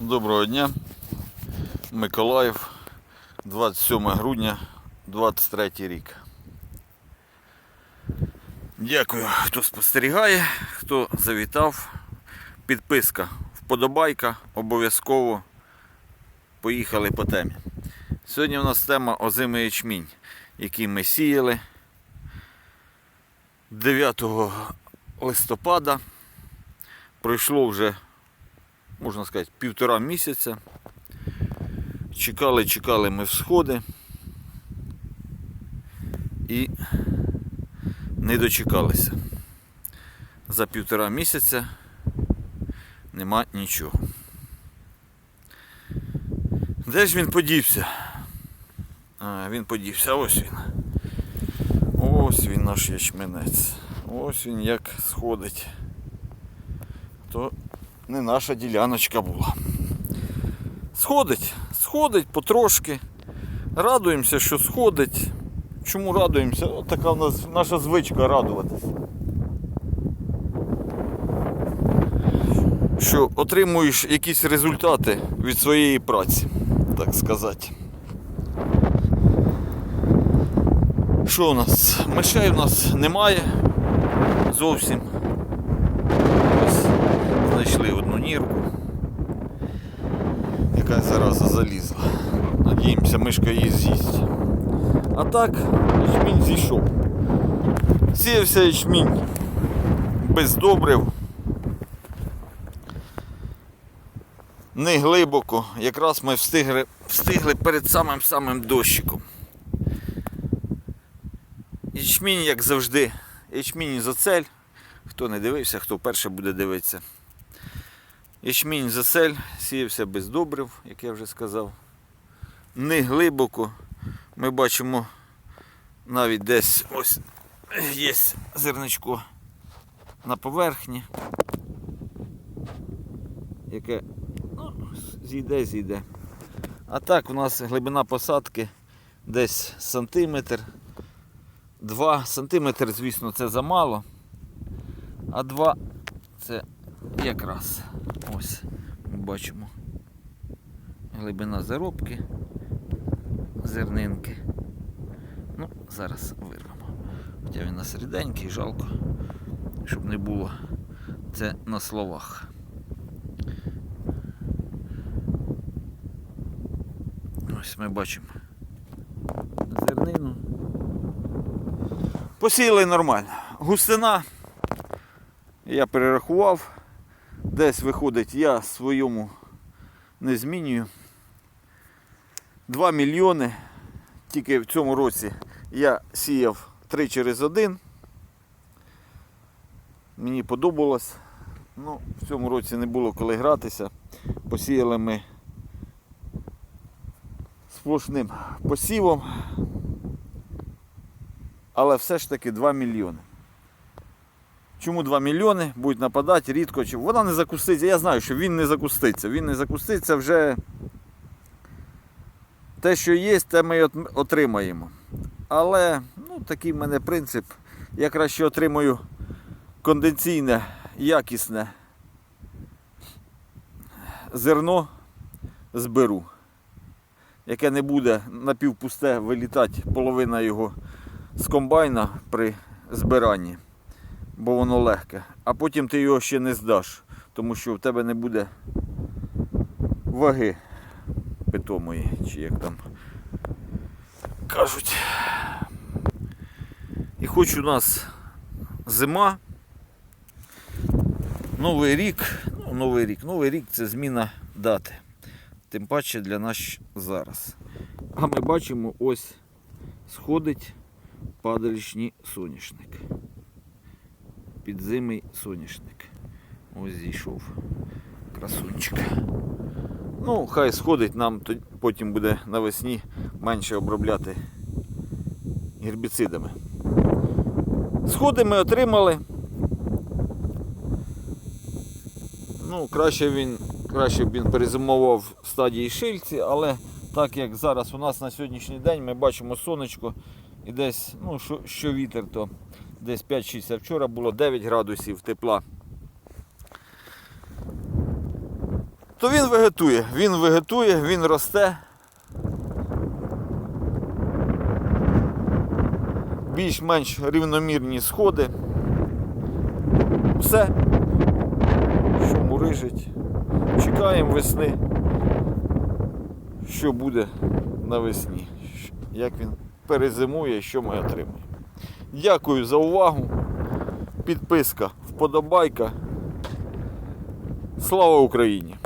Доброго дня. Миколаїв, 27 грудня 23 рік. Дякую, хто спостерігає, хто завітав. Підписка, вподобайка, обов'язково поїхали по темі. Сьогодні у нас тема озимий ячмінь, який ми сіяли 9 листопада. Пройшло вже можна сказати, півтора місяця. Чекали, чекали ми всходи і не дочекалися. За півтора місяця нема нічого. Де ж він подівся? А, він подівся, ось він. Ось він наш ячменець. Ось він як сходить. То не наша діляночка була. Сходить, сходить потрошки. Радуємося, що сходить. Чому радуємося? От така в нас наша звичка радуватися. Що отримуєш якісь результати від своєї праці, так сказати. Що у нас? Мишей у нас немає зовсім. Знайшли одну нірку, яка зараза залізла. Надіємося, мишка її з'їсть. А так, ячмінь зійшов. Сіявся ячмінь без добрив. Не глибоко, якраз ми встигли, встигли перед самим самим дощиком. Ячмінь, як завжди, ячмінь зацель. Хто не дивився, хто вперше буде дивитися. Ячмінь засель, сіявся без добрив, як я вже сказав. Не глибоко. Ми бачимо навіть десь ось є зерничко на поверхні, яке ну, зійде, зійде. А так у нас глибина посадки десь сантиметр. Два сантиметр, звісно, це замало. А два це якраз ось ми бачимо глибина заробки, зернинки. Ну, зараз вирвемо. Хоча він на середенький, жалко, щоб не було це на словах. Ось ми бачимо зернину. Посіяли нормально. Густина я перерахував. Десь виходить, я своєму не змінюю. 2 мільйони. Тільки в цьому році я сіяв 3 через 1. Мені подобалось. Ну, в цьому році не було коли гратися. Посіяли ми сплошним посівом. Але все ж таки 2 мільйони. Чому 2 мільйони будуть нападати рідко, чи вона не закуститься. Я знаю, що він не закуститься. Він не закуститься вже те, що є, те ми отримаємо. Але ну, такий в мене принцип. Я краще отримую конденційне, якісне зерно зберу, яке не буде напівпусте вилітати половина його з комбайна при збиранні бо воно легке. А потім ти його ще не здаш, тому що в тебе не буде ваги питомої, чи як там кажуть. І хоч у нас зима, Новий рік, ну, Новий рік, Новий рік це зміна дати. Тим паче для нас зараз. А ми бачимо, ось сходить падалічний соняшник підзимий соняшник. Ось зійшов красунчик. Ну, хай сходить, нам потім буде навесні менше обробляти гербіцидами. Сходи ми отримали. Ну, краще він, краще б він перезимував в стадії шильці, але так як зараз у нас на сьогоднішній день ми бачимо сонечко і десь, ну, що, що вітер, то десь 5-6, а вчора було 9 градусів тепла. то він вегетує. Він вегетує, він росте. Більш-менш рівномірні сходи. Все. Що мурижить. Чекаємо весни. Що буде навесні. Як він перезимує що ми отримаємо. Дякую за увагу. Підписка, вподобайка. Слава Україні!